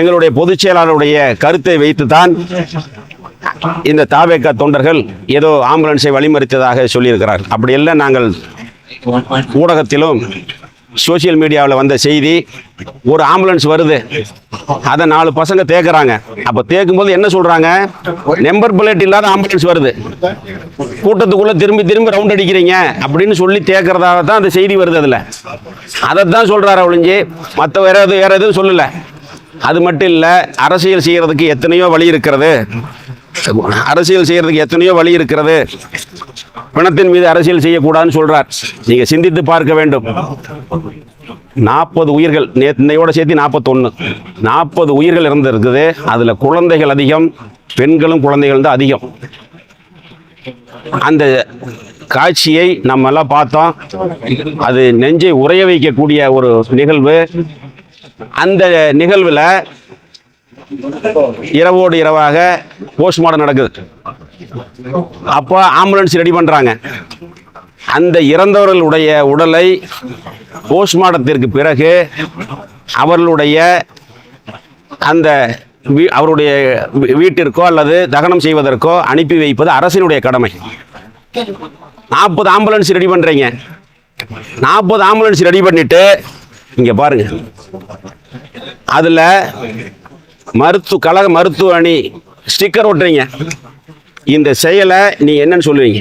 எங்களுடைய பொதுச் செயலாளருடைய கருத்தை வைத்துதான் இந்த தாவேக்கா தொண்டர்கள் ஏதோ ஆம்புலன்ஸை வழிமறித்ததாக சொல்லியிருக்கிறார் அப்படியெல்லாம் நாங்கள் ஊடகத்திலும் சோஷியல் மீடியாவில் வந்த செய்தி ஒரு ஆம்புலன்ஸ் வருது. அதை நாலு பசங்க தேக்குறாங்க. அப்போ தேக்கும்போது என்ன சொல்கிறாங்க நம்பர் பிளேட் இல்லாத ஆம்புலன்ஸ் வருது. கூட்டத்துக்குள்ளே திரும்பி திரும்பி ரவுண்ட் அடிக்கிறீங்க அப்படின்னு சொல்லி தேக்கிறதாக தான் அந்த செய்தி வருது அதில். அதை தான் சொல்கிறாரு ஒழிஞ்சு மற்ற வேற எதுவும் வேற எதுவும் சொல்லலை. அது மட்டும் இல்லை அரசியல் செய்யறதுக்கு எத்தனையோ வழி இருக்கிறது. அரசியல் செய்யறதுக்கு எத்தனையோ வழி இருக்கிறது. பிணத்தின் மீது அரசியல் செய்யக்கூடாதுன்னு சொல்றார். நீங்கள் சிந்தித்து பார்க்க வேண்டும். நாற்பது உயிர்கள் நேத்து இன்னையோட சேர்த்து நாற்பத்தொன்று நாற்பது உயிர்கள் இருந்திருக்குது. அதில் குழந்தைகள் அதிகம் பெண்களும் குழந்தைகள் தான் அதிகம். அந்த காட்சியை நம்ம எல்லாம் பார்த்தோம் அது நெஞ்சை உறைய வைக்கக்கூடிய ஒரு நிகழ்வு. அந்த நிகழ்வில் இரவோடு இரவாக போஸ்ட்மார்டம் நடக்குது. அப்போ ஆம்புலன்ஸ் ரெடி பண்ணுறாங்க அந்த இறந்தவர்களுடைய உடலை போஸ்ட்மார்ட்டத்திற்கு பிறகு அவர்களுடைய அந்த வீ- அவருடைய வீட்டிற்கோ அல்லது தகனம் செய்வதற்கோ அனுப்பி வைப்பது அரசினுடைய கடமை. நாற்பது ஆம்புலன்ஸ் ரெடி பண்ணுறீங்க நாற்பது ஆம்புலன்ஸ் ரெடி பண்ணிட்டு இங்க பாருங்க. அதுல மருத்துவ கழக மருத்துவ அணி ஸ்டிக்கர் ஒட்டுறீங்க. இந்த செயலை நீ என்னன்னு சொல்லுவீங்க.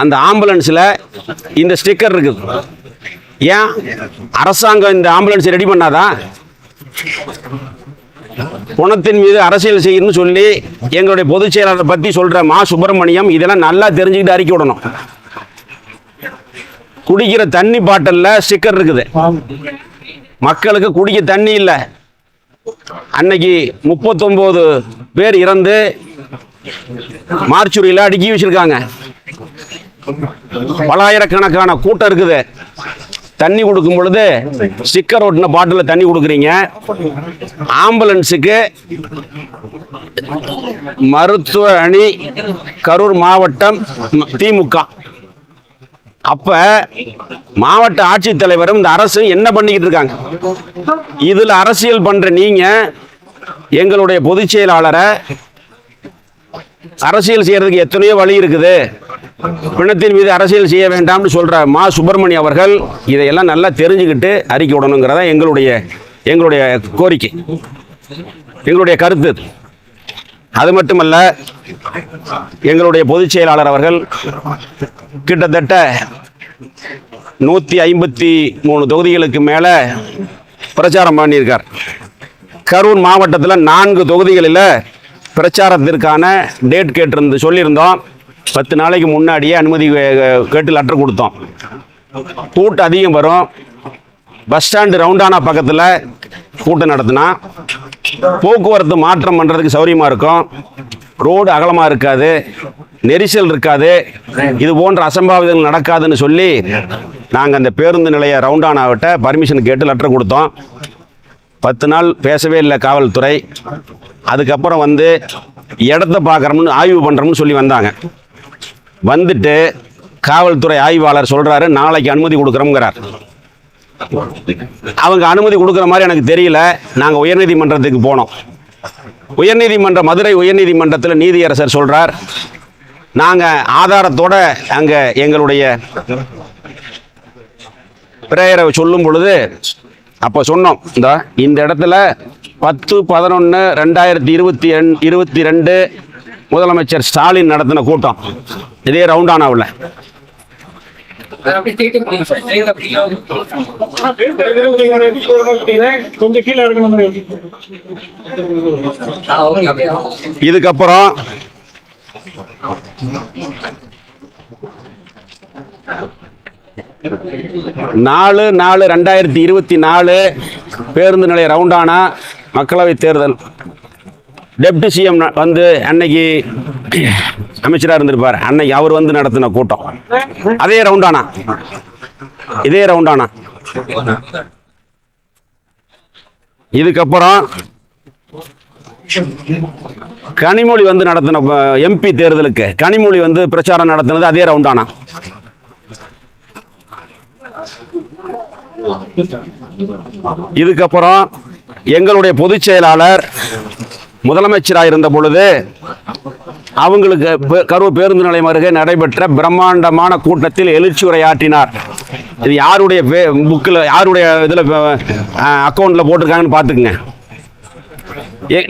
அந்த ஆம்புலன்ஸ்ல இந்த ஸ்டிக்கர் இருக்குது. ஏன்? அரசாங்கம் இந்த ஆம்புலன்ஸ் ரெடி பண்ணாதா? குணத்தின் மீது அரசியல் செய்யணும்னு சொல்லி எங்களுடைய பொதுச் செயலாளர் பத்தி சொல்ற மா. சுப்பிரமணியம் இதெல்லாம் நல்லா தெரிஞ்சுக்கிட்டு அறிக்கை விடணும். குடிக்கிற தண்ணி பாட்டில்ல ஸ்டிக்கர் இருக்குது. மக்களுக்கு குடிக்க தண்ணி இல்லை. அன்னைக்கு முப்பத்தொம்போது பேர் இறந்து மார்ச்சுரியில் அடுக்கி வச்சிருக்காங்க. பலாயிரக்கணக்கான கூட்டம் இருக்குது. தண்ணி கொடுக்கும் பொழுது ஸ்டிக்கர் ஒட்டின பாட்டில் தண்ணி கொடுக்குறீங்க. ஆம்புலன்ஸுக்கு மருத்துவ அணி கரூர் மாவட்டம் திமுக அப்ப மாவட்ட ஆட்சித்தலைவரும் இந்த அரசு என்ன பண்ணிக்கிட்டு இருக்காங்க? இதுல அரசியல் பண்ற நீங்க எங்களுடைய பொதுச் செயலாளரை அரசியல் செய்யறதுக்கு எத்தனையோ வழி இருக்குது. பிணத்தின் மீது அரசியல் செய்ய வேண்டாம்னு சொல்ற மா. சுப்பிரமணி அவர்கள் இதையெல்லாம் நல்லா தெரிஞ்சுக்கிட்டு அறிக்கை விடணுங்கிறதா எங்களுடைய எங்களுடைய கோரிக்கை. எங்களுடைய கருத்து அது மட்டுமல்ல எங்களுடைய பொதுச் செயலாளர் அவர்கள் கிட்டத்தட்ட நூற்றி ஐம்பத்தி மூணு தொகுதிகளுக்கு மேலே பிரச்சாரம் பண்ணியிருக்கார். கரூர் மாவட்டத்தில் நான்கு தொகுதிகளில் பிரச்சாரத்திற்கான டேட் கேட்டிருந்து சொல்லியிருந்தோம். பத்து நாளைக்கு முன்னாடியே அனுமதி கேட்டு லெட்டர் கொடுத்தோம். கூட்டம் அதிகம் வரும். பஸ் ஸ்டாண்டு ரவுண்டானா பக்கத்தில் கூட்டம் நடத்தினா போக்குவரத்து மாற்றம் பண்ணுறதுக்கு சௌரியமாக இருக்கும். ரோடு அகலமாக இருக்காது. நெரிசல் இருக்காது. இது போன்ற அசம்பாவிதங்கள் நடக்காதுன்னு சொல்லி நாங்கள் அந்த பேருந்து நிலைய ரவுண்டானாவிட்ட பர்மிஷன் கேட்டு லெட்டர் கொடுத்தோம். பத்து நாள் பேசவே இல்லை காவல்துறை. அதுக்கப்புறம் வந்து இடத்த பார்க்குறோம்னு ஆய்வு பண்ணுறோம்னு சொல்லி வந்தாங்க. வந்துட்டு காவல்துறை ஆய்வாளர் சொல்கிறாரு நாளைக்கு அனுமதி கொடுக்குறோங்கிறார் அவங்க அனுமதி கொடுக்குற மாதிரி எனக்கு தெரியல. நாங்கள் உயர்நீதிமன்றத்துக்கு போனோம். உயர்நீதிமன்ற மதுரை உயர்நீதிமன்றத்தில் நீதியரசர் சொல்கிறார் நாங்கள் ஆதாரத்தோட அங்கே எங்களுடைய பிரேயரை சொல்லும் பொழுது அப்போ சொன்னோம் இந்த இந்த இடத்துல பத்து பதினொன்று ரெண்டாயிரத்தி இருபத்தி ரெண் இருபத்தி ரெண்டு முதலமைச்சர் ஸ்டாலின் நடத்தின கூட்டம். இதே ரவுண்டானாவில் கொஞ்சம் கீழே இருக்கணும் இதுக்கப்புறம் நாலு நாலு ரெண்டாயிரத்தி இருபத்தி நாலு பேருந்து நிலைய ரவுண்டானா மக்களவை தேர்தல். டெப்டி சிஎம் வந்து அன்னைக்கு அமைச்சராக இருந்திருப்பார் அன்னைக்கு அவர் வந்து நடத்தின கூட்டம். அதே ரவுண்டானா இதே ரவுண்டானா இதுக்கப்புறம் கனிமொழி வந்து நடத்தின எம்பி தேர்தலுக்கு கனிமொழி வந்து பிரச்சாரம் நடத்தினது அதே ரவுண்டானா இதுக்கப்புறம் எங்களுடைய பொதுச் செயலாளர் முதலமைச்சராக இருந்த பொழுது அவங்களுக்கு கரூர் பேருந்து நிலையம் அருகே நடைபெற்ற பிரம்மாண்டமான கூட்டத்தில் எழுச்சி உரையாற்றினார். இது யாருடைய புக்கில் யாருடைய இதில் அக்கௌண்ட்டில் போட்டிருக்காங்கன்னு பார்த்துக்குங்க.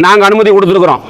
நாங்கள் அனுமதி கொடுத்துருக்குறோம்.